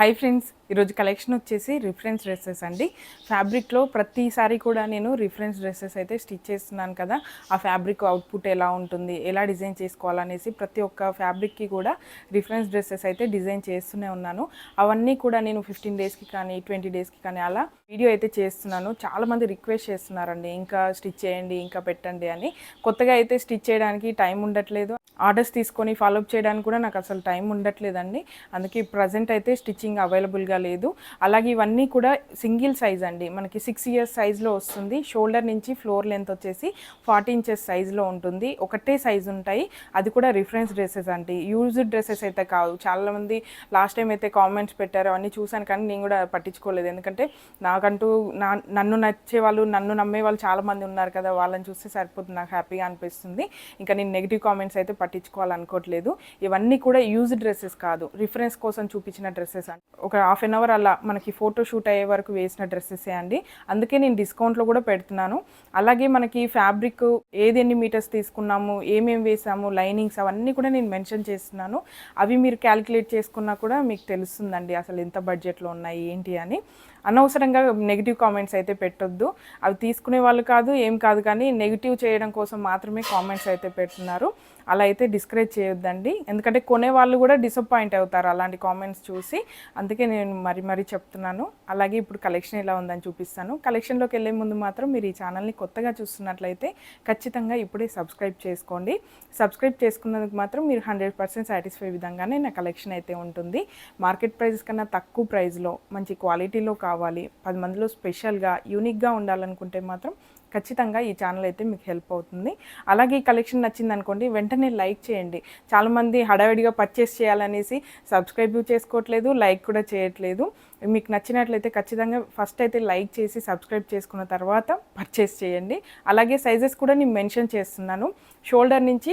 High friends ఈరోజు collection వచ్చేసి reference dresses అండి. ఫ్యాబ్రిక్లో ప్రతిసారి కూడా నేను రిఫరెన్స్ డ్రెస్సెస్ అయితే స్టిచ్ చేస్తున్నాను కదా. ఆ ఫ్యాబ్రిక్ అవుట్పుట్ ఎలా ఉంటుంది ఎలా డిజైన్ చేసుకోవాలనేసి ప్రతి ఒక్క ఫ్యాబ్రిక్కి కూడా రిఫరెన్స్ డ్రెస్సెస్ అయితే డిజైన్ చేస్తూనే ఉన్నాను. అవన్నీ కూడా నేను ఫిఫ్టీన్ డేస్కి కానీ ట్వంటీ డేస్కి కానీ అలా వీడియో అయితే చేస్తున్నాను. చాలామంది రిక్వెస్ట్ చేస్తున్నారండి ఇంకా స్టిచ్ చేయండి ఇంకా పెట్టండి అని. కొత్తగా అయితే స్టిచ్ చేయడానికి టైం ఉండట్లేదు. ఆర్డర్స్ తీసుకొని ఫాలోఅప్ చేయడానికి కూడా నాకు అసలు టైం ఉండట్లేదండి. అందుకే ప్రజెంట్ అయితే స్టిచ్చింగ్ అవైలబుల్గా లేదు. అలాగే ఇవన్నీ కూడా సింగిల్ సైజ్ అండి. మనకి సిక్స్ ఇయర్స్ సైజ్లో వస్తుంది. షోల్డర్ నుంచి ఫ్లోర్ లెంత్ వచ్చేసి ఫార్టీ ఇంచెస్ సైజ్లో ఉంటుంది. ఒకటే సైజ్ ఉంటాయి. అది కూడా రిఫరెన్స్ డ్రెస్సెస్ అండి. యూజ్డ్ డ్రెస్సెస్ అయితే కావు. చాలామంది లాస్ట్ టైం అయితే కామెంట్స్ పెట్టారు. అవన్నీ చూశాను కానీ నేను కూడా పట్టించుకోలేదు. ఎందుకంటే నాకంటూ నా నన్ను నచ్చే వాళ్ళు నన్ను నమ్మే వాళ్ళు చాలామంది ఉన్నారు కదా. వాళ్ళని చూస్తే సరిపోతుంది. నాకు హ్యాపీగా అనిపిస్తుంది. ఇంకా నేను నెగిటివ్ కామెంట్స్ అయితే పట్టించుకోవాలనుకోవట్లేదు ఇవన్నీ కూడా యూజ్ డ్రెస్సెస్ కాదు. రిఫరెన్స్ కోసం చూపించిన డ్రెస్సెస్ అండి ఒక హాఫ్ అన్ అవర్ అలా మనకి ఫోటో షూట్ అయ్యే వరకు వేసిన డ్రెస్సెసే అండి. అందుకే నేను డిస్కౌంట్లో కూడా పెడుతున్నాను. అలాగే మనకి ఫ్యాబ్రిక్ ఏది ఎన్ని మీటర్స్ తీసుకున్నాము ఏమేమి వేసాము లైనింగ్స్ అవన్నీ కూడా నేను మెన్షన్ చేస్తున్నాను. అవి మీరు క్యాలిక్యులేట్ చేసుకున్నా కూడా మీకు తెలుస్తుందండి అసలు ఎంత బడ్జెట్లో ఉన్నాయి ఏంటి అని. అనవసరంగా నెగిటివ్ కామెంట్స్ అయితే పెట్టొద్దు. అవి తీసుకునే వాళ్ళు కాదు ఏం కాదు కానీ నెగిటివ్ చేయడం కోసం మాత్రమే కామెంట్స్ అయితే పెడుతున్నారు. అలా అయితే డిస్కరేజ్ చేయొద్దండి. ఎందుకంటే కొనే వాళ్ళు కూడా డిసప్పాయింట్ అవుతారు అలాంటి కామెంట్స్ చూసి. అందుకే నేను మరి మరీ చెప్తున్నాను. అలాగే ఇప్పుడు కలెక్షన్ ఎలా ఉందని చూపిస్తాను. కలెక్షన్లోకి వెళ్ళే ముందు మాత్రం మీరు ఈ ఛానల్ని కొత్తగా చూస్తున్నట్లయితే ఖచ్చితంగా ఇప్పుడే సబ్స్క్రైబ్ చేసుకోండి. సబ్స్క్రైబ్ చేసుకున్నందుకు మాత్రం మీరు హండ్రెడ్ పర్సెంట్ సాటిస్ఫై విధంగానే నా కలెక్షన్ అయితే ఉంటుంది. మార్కెట్ ప్రైస్ కన్నా తక్కువ ప్రైస్లో మంచి క్వాలిటీలో కావాలి పది మందిలో స్పెషల్గా యూనిక్గా ఉండాలనుకుంటే మాత్రం ఖచ్చితంగా ఈ ఛానల్ అయితే మీకు హెల్ప్ అవుతుంది. అలాగే ఈ కలెక్షన్ నచ్చింది అనుకోండి వెంటనే లైక్ చేయండి. చాలామంది హడావిడిగా పర్చేస్ చేయాలనేసి సబ్స్క్రైబ్ చేసుకోవట్లేదు లైక్ కూడా చేయట్లేదు. మీకు నచ్చినట్లయితే ఖచ్చితంగా ఫస్ట్ అయితే లైక్ చేసి సబ్స్క్రైబ్ చేసుకున్న తర్వాత పర్చేస్ చేయండి. అలాగే సైజెస్ కూడా నేను మెన్షన్ చేస్తున్నాను. షోల్డర్ నుంచి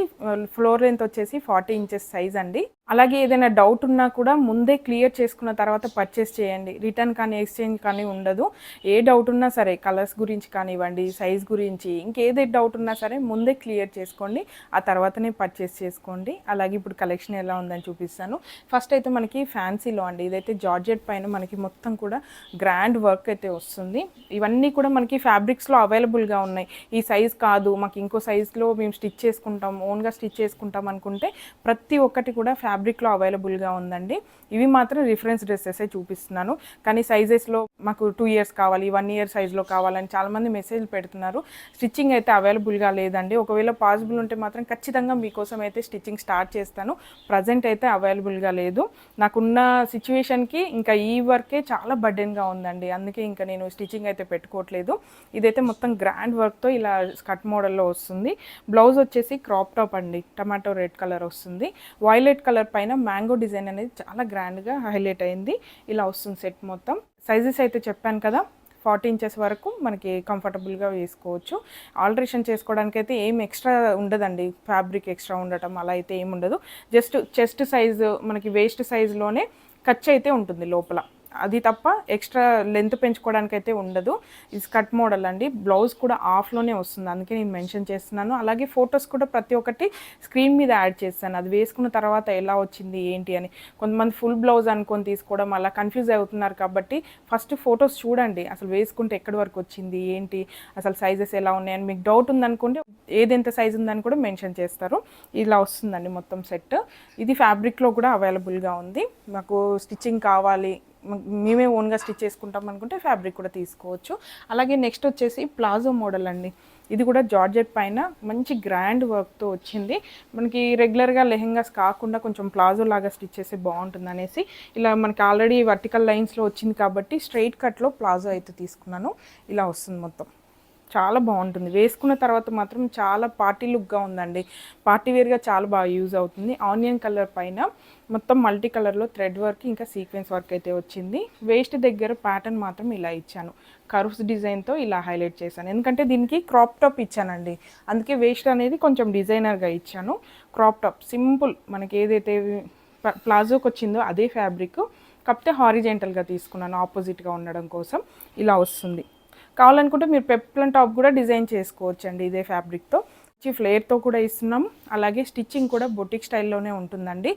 ఫ్లోర్ లెంత్ వచ్చేసి ఫార్టీ ఇంచెస్ సైజ్ అండి. అలాగే ఏదైనా డౌట్ ఉన్నా కూడా ముందే క్లియర్ చేసుకున్న తర్వాత పర్చేస్ చేయండి. రిటర్న్ కానీ ఎక్స్చేంజ్ కానీ ఉండదు. ఏ డౌట్ ఉన్నా సరే కలర్స్ గురించి కానివ్వండి సైజ్ గురించి ఇంకేదే డౌట్ ఉన్నా సరే ముందే క్లియర్ చేసుకోండి. ఆ తర్వాతనే పర్చేస్ చేసుకోండి. అలాగే ఇప్పుడు కలెక్షన్ ఎలా ఉందని చూపిస్తాను. ఫస్ట్ అయితే మనకి ఫ్యాన్సీలో అండి. ఇదైతే జార్జెట్ పైన మనకి మొత్తం కూడా గ్రాండ్ వర్క్ అయితే వస్తుంది. ఇవన్నీ కూడా మనకి ఫ్యాబ్రిక్స్లో అవైలబుల్గా ఉన్నాయి. ఈ సైజ్ కాదు మాకు ఇంకో సైజ్లో మేము స్టిచ్ చేసుకుంటాం ఓన్గా స్టిచ్ చేసుకుంటాం అనుకుంటే ప్రతి ఒక్కటి కూడా ఫ్యాబ్రిక్లో అవైలబుల్గా ఉందండి. ఇవి మాత్రం రిఫరెన్స్ డ్రెస్సెసే చూపిస్తున్నాను. కానీ సైజెస్లో మాకు టూ ఇయర్స్ కావాలి వన్ ఇయర్ సైజ్లో కావాలని చాలామంది మెసేజ్లు పెడుతున్నారు. స్టిచ్చింగ్ అయితే అవైలబుల్గా లేదండి. ఒకవేళ పాసిబుల్ ఉంటే మాత్రం ఖచ్చితంగా మీకోసం అయితే స్టిచ్చింగ్ స్టార్ట్ చేస్తాను. ప్రజెంట్ అయితే అవైలబుల్గా లేదు. నాకున్న సిచ్యువేషన్కి ఇంకా ఈ వర్క్ చాలా బర్డెన్గా ఉందండి. అందుకే ఇంకా నేను స్టిచ్చింగ్ అయితే పెట్టుకోవట్లేదు. ఇదైతే మొత్తం గ్రాండ్ వర్క్తో ఇలా స్కట్ మోడల్లో వస్తుంది. బ్లౌజ్ వచ్చేసి క్రాప్ టాప్ అండి. టమాటో రెడ్ కలర్ వస్తుంది. వైలెట్ కలర్ పైన మ్యాంగో డిజైన్ అనేది చాలా గ్రాండ్గా హైలైట్ అయింది. ఇలా వస్తుంది సెట్ మొత్తం. సైజెస్ అయితే చెప్పాను కదా ఫార్టీ ఇంచెస్ వరకు మనకి కంఫర్టబుల్గా వేసుకోవచ్చు. ఆల్టరేషన్ చేసుకోవడానికి అయితే ఏం ఎక్స్ట్రా ఉండదండి. ఫ్యాబ్రిక్ ఎక్స్ట్రా ఉండటం అలా అయితే ఏం ఉండదు. జస్ట్ చెస్ట్ సైజు మనకి వేస్ట్ సైజులోనే ఖర్చు అయితే ఉంటుంది లోపల. అది తప్ప ఎక్స్ట్రా లెంత్ పెంచుకోవడానికి అయితే ఉండదు. ఇది స్కట్ మోడల్ అండి. బ్లౌజ్ కూడా ఆఫ్లోనే వస్తుంది. అందుకే నేను మెన్షన్ చేస్తున్నాను. అలాగే ఫొటోస్ కూడా ప్రతి ఒక్కటి స్క్రీన్ మీద యాడ్ చేస్తాను. అది వేసుకున్న తర్వాత ఎలా వచ్చింది ఏంటి అని. కొంతమంది ఫుల్ బ్లౌజ్ అనుకొని తీసుకోవడం అలా కన్ఫ్యూజ్ అవుతున్నారు కాబట్టి ఫస్ట్ ఫొటోస్ చూడండి. అసలు వేసుకుంటే ఎక్కడి వరకు వచ్చింది ఏంటి అసలు సైజెస్ ఎలా ఉన్నాయని మీకు డౌట్ ఉందనుకుంటే ఏది ఎంత సైజ్ ఉందని కూడా మెన్షన్ చేస్తారు. ఇలా వస్తుందండి మొత్తం సెట్. ఇది ఫ్యాబ్రిక్లో కూడా అవైలబుల్గా ఉంది. మాకు స్టిచ్చింగ్ కావాలి మేమే ఓన్గా స్టిచ్ చేసుకుంటాం అనుకుంటే ఫ్యాబ్రిక్ కూడా తీసుకోవచ్చు. అలాగే నెక్స్ట్ వచ్చేసి ప్లాజో మోడల్ అండి. ఇది కూడా జార్జెట్ పైన మంచి గ్రాండ్ వర్క్తో వచ్చింది. మనకి రెగ్యులర్గా లెహెంగాస్ కాకుండా కొంచెం ప్లాజో లాగా స్టిచ్ చేస్తే బాగుంటుంది అనేసి ఇలా మనకి ఆల్రెడీ వర్టికల్ లైన్స్లో వచ్చింది కాబట్టి స్ట్రైట్ కట్లో ప్లాజో అయితే తీసుకున్నాను. ఇలా వస్తుంది మొత్తం. చాలా బాగుంటుంది. వేసుకున్న తర్వాత మాత్రం చాలా పార్టీ లుక్గా ఉందండి. పార్టీ వేర్గా చాలా బాగా యూజ్ అవుతుంది. ఆనియన్ కలర్ పైన మొత్తం మల్టీ కలర్లో థ్రెడ్ వర్క్ ఇంకా సీక్వెన్స్ వర్క్ అయితే వచ్చింది. వేస్ట్ దగ్గర ప్యాటర్న్ మాత్రం ఇలా ఇచ్చాను. కర్వ్స్ డిజైన్తో ఇలా హైలైట్ చేశాను. ఎందుకంటే దీనికి క్రాప్ టాప్ ఇచ్చానండి. అందుకే వేస్ట్ అనేది కొంచెం డిజైనర్గా ఇచ్చాను. క్రాప్ టాప్ సింపుల్ మనకి ఏదైతే ప్లాజోకి వచ్చిందో అదే ఫ్యాబ్రిక్. కాకపోతే హారిజెంటల్గా తీసుకున్నాను ఆపోజిట్గా ఉండడం కోసం. ఇలా వస్తుంది. కావాలనుకుంటే మీరు పెప్లన్ టాప్ కూడా డిజైన్ చేసుకోవచ్చు అండి ఇదే ఫ్యాబ్రిక్తో. మంచి ఫ్లేర్తో కూడా ఇస్తున్నాం. అలాగే స్టిచ్చింగ్ కూడా బొటిక్ స్టైల్లోనే ఉంటుందండి.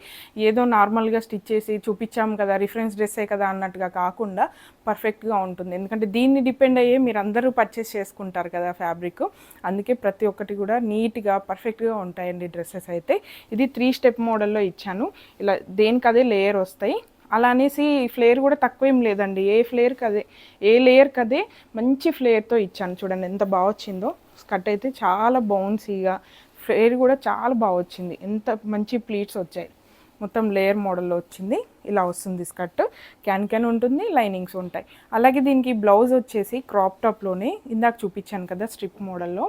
ఏదో నార్మల్గా స్టిచ్ చేసి చూపించాము కదా రిఫరెన్స్ డ్రెస్సే కదా అన్నట్టుగా కాకుండా పర్ఫెక్ట్గా ఉంటుంది. ఎందుకంటే దీన్ని డిపెండ్ అయ్యే మీరు అందరూ పర్చేస్ చేసుకుంటారు కదా ఫ్యాబ్రిక్. అందుకే ప్రతి ఒక్కటి కూడా నీట్గా పర్ఫెక్ట్గా ఉంటాయండి డ్రెస్సెస్ అయితే. ఇది త్రీ స్టెప్ మోడల్లో ఇచ్చాను. ఇలా దేనికదే లేయర్ వస్తాయి. అలా అనేసి ఫ్లేర్ కూడా తక్కువ ఏం లేదండి. ఏ ఫ్లేయర్కి అదే ఏ లేయర్కి అదే మంచి ఫ్లేర్తో ఇచ్చాను. చూడండి ఎంత బాగా వచ్చిందో. స్కర్ట్ అయితే చాలా బౌన్సీగా ఫ్లేర్ కూడా చాలా బాగా వచ్చింది. ఎంత మంచి ప్లీట్స్ వచ్చాయి. మొత్తం లేయర్ మోడల్లో వచ్చింది. ఇలా వస్తుంది స్కర్ట్ క్యాన్ క్యాన్ ఉంటుంది లైనింగ్స్ ఉంటాయి. అలాగే దీనికి బ్లౌజ్ వచ్చేసి క్రాప్ టాప్లోనే ఇందాక చూపించాను కదా స్ట్రిప్ మోడల్లో.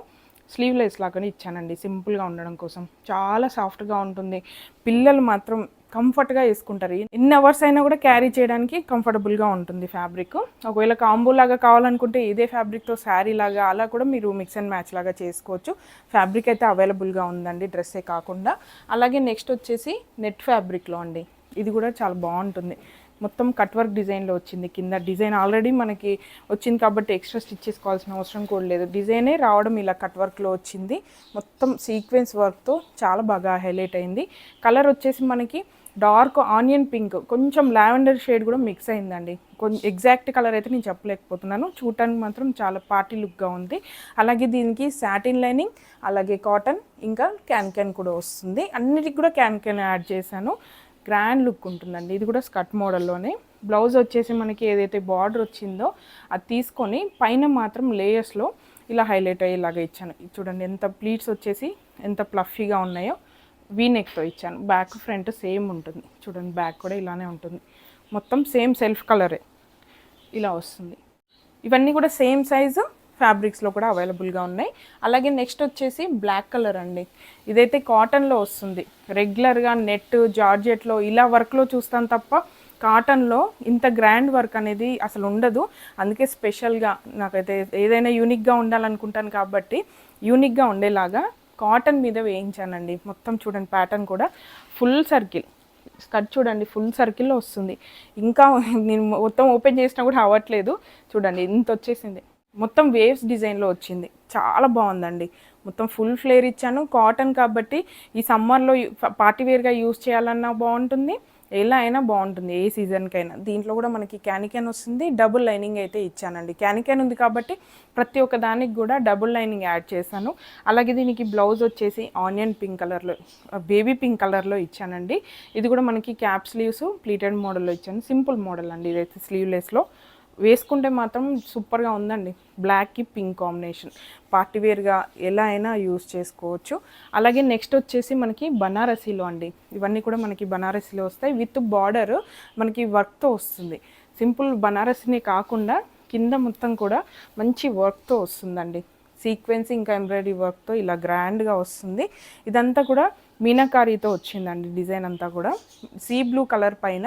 స్లీవ్లెస్ లాగానే ఇచ్చానండి. సింపుల్గా ఉండడం కోసం. చాలా సాఫ్ట్గా ఉంటుంది. పిల్లలు మాత్రం కంఫర్ట్గా వేసుకుంటారు. ఎన్ని అవర్స్ అయినా కూడా క్యారీ చేయడానికి కంఫర్టబుల్గా ఉంటుంది ఫ్యాబ్రిక్. ఒకవేళ కాంబో లాగా కావాలనుకుంటే ఇదే ఫ్యాబ్రిక్తో శారీ లాగా అలా కూడా మీరు మిక్స్ అండ్ మ్యాచ్ లాగా చేసుకోవచ్చు. ఫ్యాబ్రిక్ అయితే అవైలబుల్గా ఉందండి డ్రెస్సే కాకుండా. అలాగే నెక్స్ట్ వచ్చేసి నెట్ ఫ్యాబ్రిక్లో అండి. ఇది కూడా చాలా బాగుంటుంది. మొత్తం కట్ వర్క్ డిజైన్లో వచ్చింది. కింద డిజైన్ ఆల్రెడీ మనకి వచ్చింది కాబట్టి ఎక్స్ట్రా స్టిచ్ చేసుకోవాల్సిన అవసరం కూడా లేదు. డిజైనే రావడం ఇలా కట్ వర్క్లో వచ్చింది. మొత్తం సీక్వెన్స్ వర్క్తో చాలా బాగా హైలైట్ అయింది. కలర్ వచ్చేసి మనకి డార్క్ ఆనియన్ పింక్ కొంచెం లావెండర్ షేడ్ కూడా మిక్స్ అయిందండి. కొంచెం ఎగ్జాక్ట్ కలర్ అయితే నేను చెప్పలేకపోతున్నాను. చూడటానికి మాత్రం చాలా పార్టీ లుక్గా ఉంది. అలాగే దీనికి సాటిన్ లైనింగ్ అలాగే కాటన్ ఇంకా క్యాన్ క్యాన్ కూడా వస్తుంది. అన్నిటికి కూడా క్యాన్ క్యాన్ యాడ్ చేశాను. గ్రాండ్ లుక్ ఉంటుందండి. ఇది కూడా స్కర్ట్ మోడల్లోనే. బ్లౌజ్ వచ్చేసి మనకి ఏదైతే బార్డర్ వచ్చిందో అది తీసుకొని పైన మాత్రం లేయర్స్లో ఇలా హైలైట్ అయ్యేలాగా ఇచ్చాను. చూడండి ఎంత ప్లీట్స్ వచ్చేసి ఎంత ప్లఫీగా ఉన్నాయో. వీ నెక్తో ఇచ్చాను. బ్యాక్ ఫ్రంట్ సేమ్ ఉంటుంది. చూడండి బ్యాక్ కూడా ఇలానే ఉంటుంది. మొత్తం సేమ్ సెల్ఫ్ కలరే ఇలా వస్తుంది. ఇవన్నీ కూడా సేమ్ సైజు ఫ్యాబ్రిక్స్లో కూడా అవైలబుల్గా ఉన్నాయి. అలాగే నెక్స్ట్ వచ్చేసి బ్లాక్ కలర్ అండి. ఇదైతే కాటన్లో వస్తుంది. రెగ్యులర్గా నెట్ జార్జెట్లో ఇలా వర్క్లో చూస్తాను తప్ప కాటన్లో ఇంత గ్రాండ్ వర్క్ అనేది అసలు ఉండదు. అందుకే స్పెషల్గా నాకైతే ఏదైనా యూనిక్గా ఉండాలనుకుంటాను కాబట్టి యూనిక్గా ఉండేలాగా కాటన్ మీద వేయించానండి. మొత్తం చూడండి ప్యాటర్న్ కూడా ఫుల్ సర్కిల్ స్కర్ట్ చూడండి ఫుల్ సర్కిల్లో వస్తుంది. ఇంకా నేను మొత్తం ఓపెన్ చేసినా కూడా అవ్వట్లేదు. చూడండి ఇంత వచ్చేసింది. మొత్తం వేవ్స్ డిజైన్లో వచ్చింది. చాలా బాగుందండి. మొత్తం ఫుల్ ఫ్లేర్ ఇచ్చాను. కాటన్ కాబట్టి ఈ సమ్మర్లో పార్టీ వేర్గా యూస్ చేయాలన్నా బాగుంటుంది ఎలా అయినా బాగుంటుంది ఏ సీజన్కైనా. దీంట్లో కూడా మనకి క్యానికెన్ వస్తుంది. డబుల్ లైనింగ్ అయితే ఇచ్చానండి. క్యానికెన్ ఉంది కాబట్టి ప్రతి ఒక్క దానికి కూడా డబుల్ లైనింగ్ యాడ్ చేశాను. అలాగే దీనికి బ్లౌజ్ వచ్చేసి ఆనియన్ పింక్ కలర్లో బేబీ పింక్ కలర్లో ఇచ్చానండి. ఇది కూడా మనకి క్యాప్ స్లీవ్స్ ప్లీటెడ్ మోడల్లో ఇచ్చాను. సింపుల్ మోడల్ అండి ఇదైతే స్లీవ్లెస్లో. వేసుకుంటే మాత్రం సూపర్గా ఉందండి. బ్లాక్కి పింక్ కాంబినేషన్ పార్టీ వేర్గా ఎలా అయినా యూస్ చేసుకోవచ్చు. అలాగే నెక్స్ట్ వచ్చేసి మనకి బనారసీలో అండి. ఇవన్నీ కూడా మనకి బనారసీలో వస్తాయి. విత్ బార్డర్ మనకి వర్క్తో వస్తుంది. సింపుల్ బనారసీనే కాకుండా కింద మొత్తం కూడా మంచి వర్క్తో వస్తుందండి. సీక్వెన్స్ ఇంకా ఎంబ్రాయిడరీ వర్క్తో ఇలా గ్రాండ్గా వస్తుంది. ఇదంతా కూడా మీనాకారీతో వచ్చిందండి డిజైన్ అంతా కూడా. సీ బ్లూ కలర్ పైన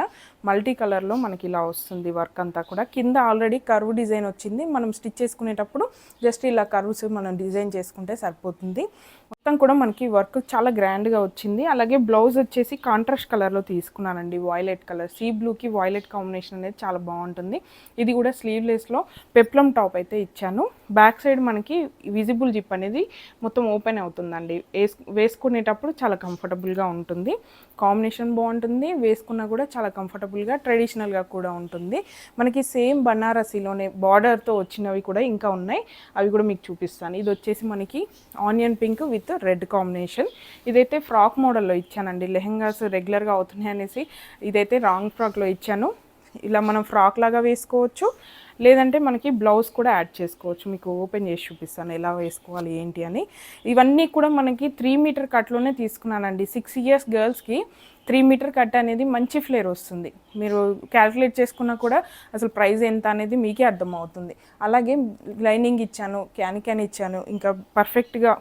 మల్టీ కలర్లో మనకి ఇలా వస్తుంది వర్క్ అంతా కూడా. కింద ఆల్రెడీ కర్వ్ డిజైన్ వచ్చింది. మనం స్టిచ్ చేసుకునేటప్పుడు జస్ట్ ఇలా కర్వ్స్ మనం డిజైన్ చేసుకుంటే సరిపోతుంది. మొత్తం కూడా మనకి వర్క్ చాలా గ్రాండ్గా వచ్చింది. అలాగే బ్లౌజ్ వచ్చేసి కాంట్రాస్ట్ కలర్లో తీసుకున్నానండి. Violet colour. సీ బ్లూకి వాయిలెట్ కాంబినేషన్ అనేది చాలా బాగుంటుంది. ఇది కూడా స్లీవ్లెస్లో పెప్లం టాప్ అయితే ఇచ్చాను. బ్యాక్ సైడ్ మనకి విజిబుల్ జిప్ అనేది మొత్తం ఓపెన్ అవుతుందండి. వేసు వేసుకునేటప్పుడు చాలా కంఫర్టబుల్గా ఉంటుంది. కాంబినేషన్ బాగుంటుంది. వేసుకున్నా కూడా చాలా కంఫర్టబుల్ కంఫర్టబుల్గా ట్రెడిషనల్గా కూడా ఉంటుంది. మనకి సేమ్ బనారసీలోనే బార్డర్తో వచ్చినవి కూడా ఇంకా ఉన్నాయి. అవి కూడా మీకు చూపిస్తాను. ఇది వచ్చేసి మనకి onion pink with red combination ఇదైతే ఫ్రాక్ మోడల్లో ఇచ్చానండి. లెహెంగాస్ రెగ్యులర్గా అవుతున్నాయి అనేసి ఇదైతే రాంగ్ ఫ్రాక్లో ఇచ్చాను. ఇలా మనం ఫ్రాక్ లాగా వేసుకోవచ్చు. లేదంటే మనకి బ్లౌజ్ కూడా యాడ్ చేసుకోవచ్చు. మీకు ఓపెన్ చేసి చూపిస్తాను ఎలా వేసుకోవాలి ఏంటి అని. ఇవన్నీ కూడా మనకి త్రీ మీటర్ కట్లోనే తీసుకున్నానండి. సిక్స్ ఇయర్స్ గర్ల్స్కి త్రీ మీటర్ కట్ అనేది మంచి ఫ్లేర్ వస్తుంది. మీరు క్యాల్కులేట్ చేసుకున్నా కూడా అసలు ప్రైస్ ఎంత అనేది మీకే అర్థమవుతుంది. అలాగే లైనింగ్ ఇచ్చాను క్యాన్ క్యాన్ ఇచ్చాను. ఇంకా పర్ఫెక్ట్గా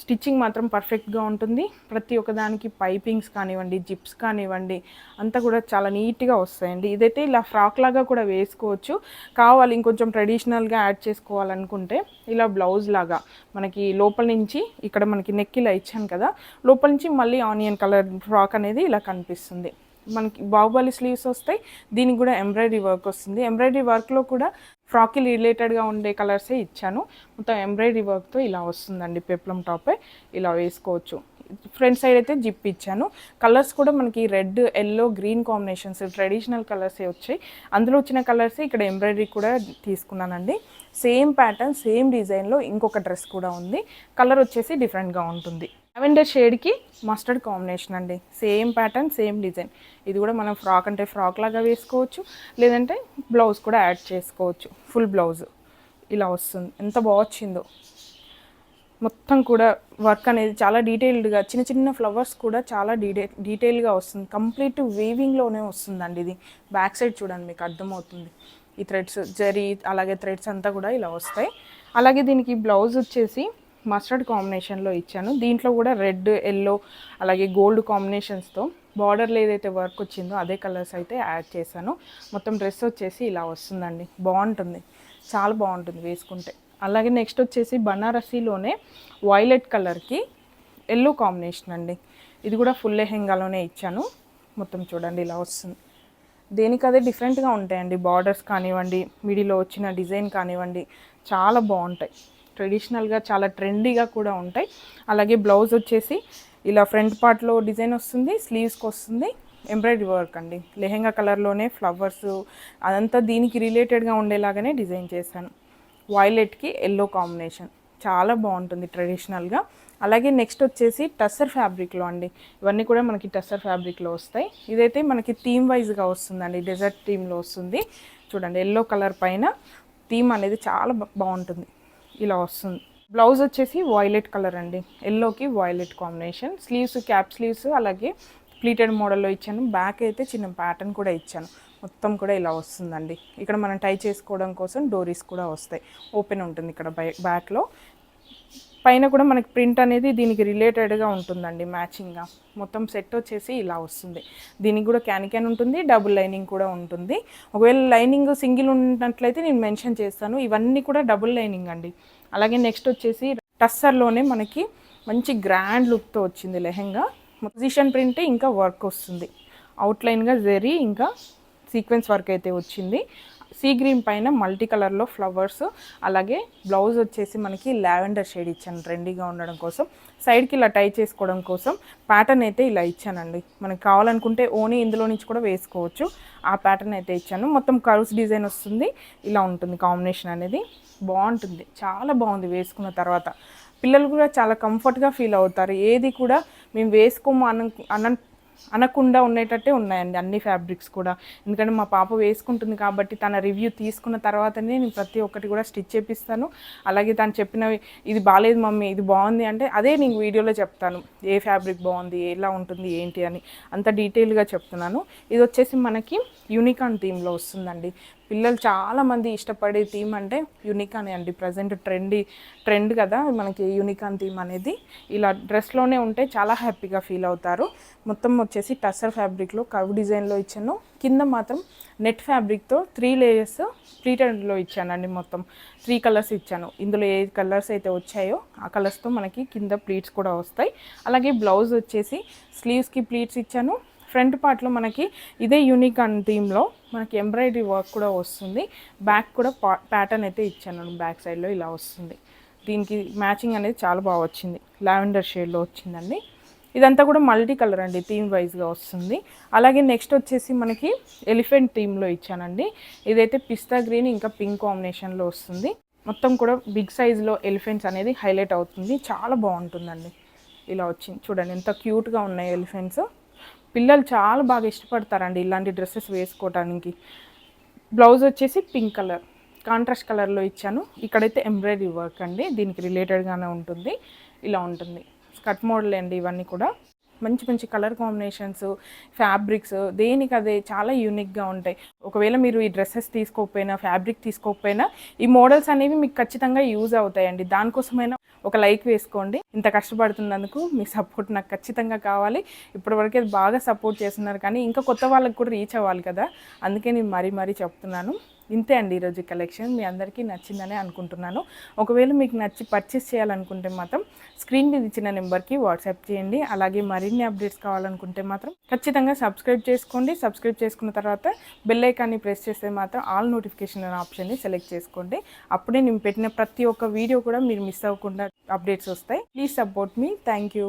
స్టిచ్చింగ్ మాత్రం పర్ఫెక్ట్గా ఉంటుంది. ప్రతి ఒక్కదానికి పైపింగ్స్ కానివ్వండి జిప్స్ కానివ్వండి అంతా కూడా చాలా నీట్గా వస్తాయండి. ఇదైతే ఇలా ఫ్రాక్ లాగా కూడా వేసుకోవచ్చు. కావాలి ఇంకొంచెం ట్రెడిషనల్గా యాడ్ చేసుకోవాలనుకుంటే ఇలా బ్లౌజ్ లాగా మనకి లోపల నుంచి ఇక్కడ మనకి నెక్ ఇలా ఇచ్చాను కదా లోపల నుంచి మళ్ళీ ఆనియన్ కలర్ ఫ్రాక్ అనేది ఇలా కనిపిస్తుంది. మనకి బాహుబలి స్లీవ్స్ వస్తాయి. దీనికి కూడా ఎంబ్రాయిడరీ వర్క్ వస్తుంది. ఎంబ్రాయిడరీ వర్క్లో కూడా ఫ్రాక్కి రిలేటెడ్గా ఉండే కలర్సే ఇచ్చాను. మొత్తం ఎంబ్రాయిడరీ వర్క్తో ఇలా వస్తుందండి పెప్లం టాపే ఇలా వేసుకోవచ్చు. ఫ్రంట్ సైడ్ అయితే జిప్ ఇచ్చాను. కలర్స్ కూడా మనకి red yellow green combinations traditional కలర్సే వచ్చాయి. అందులో వచ్చిన కలర్స్ ఇక్కడ ఎంబ్రాయిడరీ కూడా తీసుకున్నానండి. సేమ్ ప్యాటర్న్ సేమ్ డిజైన్లో ఇంకొక డ్రెస్ కూడా ఉంది. కలర్ వచ్చేసి డిఫరెంట్గా ఉంటుంది. లావెండర్ షేడ్కి మస్టర్డ్ కాంబినేషన్ అండి. Same pattern same design. ఇది కూడా మనం ఫ్రాక్ అంటే ఫ్రాక్ లాగా వేసుకోవచ్చు. లేదంటే బ్లౌజ్ కూడా యాడ్ చేసుకోవచ్చు. Full blouse. ఇలా వస్తుంది. ఎంత బాగా వచ్చిందో. మొత్తం కూడా వర్క్ అనేది చాలా డీటెయిల్డ్గా చిన్న చిన్న ఫ్లవర్స్ కూడా చాలా డీటె డీటెయిల్గా వస్తుంది. కంప్లీట్ వీవింగ్లోనే వస్తుందండి ఇది. బ్యాక్ సైడ్ చూడండి మీకు అర్థమవుతుంది. ఈ థ్రెడ్స్ జరీ అలాగే థ్రెడ్స్ అంతా కూడా ఇలా వస్తాయి. అలాగే దీనికి బ్లౌజ్ వచ్చేసి మస్టర్డ్ కాంబినేషన్లో ఇచ్చాను. దీంట్లో కూడా రెడ్ ఎల్లో అలాగే గోల్డ్ కాంబినేషన్స్తో బార్డర్లో ఏదైతే వర్క్ వచ్చిందో అదే కలర్స్ అయితే యాడ్ చేశాను. మొత్తం డ్రెస్ వచ్చేసి ఇలా వస్తుందండి. బాగుంటుంది. చాలా బాగుంటుంది వేసుకుంటే. అలాగే నెక్స్ట్ వచ్చేసి బనారసీలోనే వైలెట్ కలర్కి ఎల్లో కాంబినేషన్ అండి. ఇది కూడా ఫుల్ లెహెంగాలోనే ఇచ్చాను. మొత్తం చూడండి ఇలా వస్తుంది. దేనికి అదే డిఫరెంట్గా ఉంటాయండి. బార్డర్స్ కానివ్వండి మిడిలో వచ్చిన డిజైన్ కానివ్వండి చాలా బాగుంటాయి. ట్రెడిషనల్గా చాలా ట్రెండీగా కూడా ఉంటాయి. అలాగే బ్లౌజ్ వచ్చేసి ఇలా ఫ్రంట్ పార్ట్లో డిజైన్ వస్తుంది స్లీవ్స్కి వస్తుంది. ఎంబ్రాయిడరీ వర్క్ అండి. లెహెంగా కలర్లోనే ఫ్లవర్స్ అదంతా దీనికి రిలేటెడ్గా ఉండేలాగానే డిజైన్ చేశాను. వైలెట్కి ఎల్లో కాంబినేషన్ చాలా బాగుంటుంది ట్రెడిషనల్గా అలాగే నెక్స్ట్ వచ్చేసి టస్సర్ ఫ్యాబ్రిక్లో అండి. ఇవన్నీ కూడా మనకి టస్సర్ ఫ్యాబ్రిక్లో వస్తాయి. ఇదైతే మనకి థీమ్ వైజ్గా వస్తుందండి. డెజర్ట్ థీమ్లో వస్తుంది. చూడండి ఎల్లో కలర్ పైన థీమ్ అనేది చాలా బాగుంటుంది. ఇలా వస్తుంది. బ్లౌజ్ వచ్చేసి వాయిలెట్ కలర్ అండి. ఎల్లోకి violet combination sleeves cap sleeves అలాగే ప్లీటెడ్ మోడల్లో ఇచ్చాను. బ్యాక్ అయితే చిన్న ప్యాటర్న్ కూడా ఇచ్చాను. మొత్తం కూడా ఇలా వస్తుందండి. ఇక్కడ మనం టై చేసుకోవడం కోసం డోరీస్ కూడా వస్తాయి. ఓపెన్ ఉంటుంది ఇక్కడ బై బ్యాక్లో పైన కూడా మనకి ప్రింట్ అనేది దీనికి రిలేటెడ్గా ఉంటుందండి మ్యాచింగ్గా. మొత్తం సెట్ వచ్చేసి ఇలా వస్తుంది. దీనికి కూడా క్యాన్ క్యాన్ ఉంటుంది డబుల్ లైనింగ్ కూడా ఉంటుంది. ఒకవేళ లైనింగ్ సింగిల్ ఉన్నట్లయితే నేను మెన్షన్ చేస్తాను. ఇవన్నీ కూడా డబుల్ లైనింగ్ అండి. అలాగే నెక్స్ట్ వచ్చేసి టస్సర్లోనే మనకి మంచి గ్రాండ్ లుక్తో వచ్చింది లెహెంగా. పొజిషన్ ప్రింట్ ఇంకా వర్క్ వస్తుంది. అవుట్లైన్గా జరీ ఇంకా సీక్వెన్స్ వర్క్ అయితే వచ్చింది. సీ గ్రీన్ పైన మల్టీ కలర్లో ఫ్లవర్స్ అలాగే బ్లౌజ్ వచ్చేసి మనకి లావెండర్ షేడ్ ఇచ్చాను ట్రెండీగా ఉండడం కోసం. సైడ్కి ఇలా టై చేసుకోవడం కోసం ప్యాటర్న్ అయితే ఇలా ఇచ్చానండి. మనకి కావాలనుకుంటే ఓనీ ఇందులో నుంచి కూడా వేసుకోవచ్చు. ఆ ప్యాటర్న్ అయితే ఇచ్చాను. మొత్తం కర్వ్స్ డిజైన్ వస్తుంది. ఇలా ఉంటుంది కాంబినేషన్ అనేది. బాగుంటుంది. చాలా బాగుంది వేసుకున్న తర్వాత. పిల్లలు కూడా చాలా కంఫర్ట్గా ఫీల్ అవుతారు. ఏది కూడా మేము వేసుకోము అన్న అన అనకుండా ఉండేటట్టే ఉన్నాయండి అన్ని ఫ్యాబ్రిక్స్ కూడా. ఎందుకంటే మా పాప వేసుకుంటుంది కాబట్టి తన రివ్యూ తీసుకున్న తర్వాతనే నేను ప్రతి ఒక్కటి కూడా స్టిచ్ చేపిస్తాను. అలాగే తను చెప్పినవి ఇది బాగాలేదు మమ్మీ ఇది బాగుంది అంటే అదే నేను వీడియోలో చెప్తాను. ఏ ఫ్యాబ్రిక్ బాగుంది ఎలా ఉంటుంది ఏంటి అని అంత డీటెయిల్గా చెప్తున్నాను. ఇది వచ్చేసి మనకి యూనికాన్ థీమ్లో వస్తుందండి. పిల్లలు చాలామంది ఇష్టపడే థీమ్ అంటే యూనికానే అండి. ప్రజెంట్ ట్రెండీ ట్రెండ్ కదా మనకి యూనికాన్ థీమ్ అనేది. ఇలా డ్రెస్లోనే ఉంటే చాలా హ్యాపీగా ఫీల్ అవుతారు. మొత్తం వచ్చేసి టస్సర్ ఫ్యాబ్రిక్లో కర్వ్ డిజైన్లో ఇచ్చాను. కింద మాత్రం నెట్ ఫ్యాబ్రిక్తో త్రీ లేయర్స్ ప్లీటెడ్లో ఇచ్చానండి మొత్తం. త్రీ కలర్స్ ఇచ్చాను. ఇందులో ఏ కలర్స్ అయితే వచ్చాయో ఆ కలర్స్తో మనకి కింద ప్లీట్స్ కూడా వస్తాయి. అలాగే బ్లౌజ్ వచ్చేసి స్లీవ్స్కి ప్లీట్స్ ఇచ్చాను. ఫ్రంట్ పార్ట్లో మనకి ఇదే యూనిక్ అండ్ థీమ్లో మనకి ఎంబ్రాయిడరీ వర్క్ కూడా వస్తుంది. బ్యాక్ కూడా పా ప్యాటర్న్ అయితే ఇచ్చాను బ్యాక్ సైడ్లో ఇలా వస్తుంది. దీనికి మ్యాచింగ్ అనేది చాలా బాగా వచ్చింది. లావెండర్ షేడ్లో వచ్చిందండి. ఇదంతా కూడా మల్టీ కలర్ అండి థీమ్ వైజ్గా వస్తుంది. అలాగే నెక్స్ట్ వచ్చేసి మనకి ఎలిఫెంట్ థీమ్లో ఇచ్చానండి. ఇదైతే పిస్తా గ్రీన్ ఇంకా పింక్ కాంబినేషన్లో వస్తుంది. మొత్తం కూడా బిగ్ సైజ్లో ఎలిఫెంట్స్ అనేది హైలైట్ అవుతుంది. చాలా బాగుంటుందండి. ఇలా వచ్చింది. చూడండి ఎంత క్యూట్గా ఉన్నాయి ఎలిఫెంట్స్ పిల్లలు చాలా బాగా ఇష్టపడతారండి ఇలాంటి డ్రెస్సెస్ వేసుకోవడానికి బ్లౌజ్ వచ్చేసి పింక్ కలర్ కాంట్రాస్ట్ కలర్లో ఇచ్చాను. ఇక్కడైతే ఎంబ్రాయిడరీ వర్క్ అండి దీనికి రిలేటెడ్గానే ఉంటుంది. ఇలా ఉంటుంది. స్కర్ట్ మోడల్ అండి ఇవన్నీ కూడా. మంచి మంచి కలర్ కాంబినేషన్స్ ఫ్యాబ్రిక్స్ దేనికి అదే చాలా యూనిక్గా ఉంటాయి. ఒకవేళ మీరు ఈ డ్రెస్సెస్ తీసుకోకపోయినా ఫ్యాబ్రిక్ తీసుకోకపోయినా ఈ మోడల్స్ అనేవి మీకు ఖచ్చితంగా యూజ్ అవుతాయండి. దానికోసమైనా ఒక లైక్ వేసుకోండి. ఇంత కష్టపడుతున్నందుకు మీ సపోర్ట్ నాకు ఖచ్చితంగా కావాలి. ఇప్పటివరకు బాగా సపోర్ట్ చేస్తున్నారు కానీ ఇంకా కొత్త వాళ్ళకి కూడా రీచ్ అవ్వాలి కదా. అందుకే నేను మరీ మరీ చెప్తున్నాను. ఇంతే అండి ఈరోజు కలెక్షన్. మీ అందరికీ నచ్చిందని అనుకుంటున్నాను. ఒకవేళ మీకు నచ్చి పర్చేస్ చేయాలనుకుంటే మాత్రం స్క్రీన్ మీద ఇచ్చిన నెంబర్కి వాట్సాప్ చేయండి. అలాగే మరిన్ని అప్డేట్స్ కావాలనుకుంటే మాత్రం ఖచ్చితంగా సబ్స్క్రైబ్ చేసుకోండి. సబ్స్క్రైబ్ చేసుకున్న తర్వాత బెల్ ఐకాన్ని ప్రెస్ చేస్తే మాత్రం ఆల్ నోటిఫికేషన్ అనే ఆప్షన్ని సెలెక్ట్ చేసుకోండి. అప్పుడే నేను పెట్టిన ప్రతి ఒక్క వీడియో కూడా మీరు మిస్ అవ్వకుండా అప్డేట్స్ వస్తాయి. ప్లీజ్ సపోర్ట్ మీ థ్యాంక్ యూ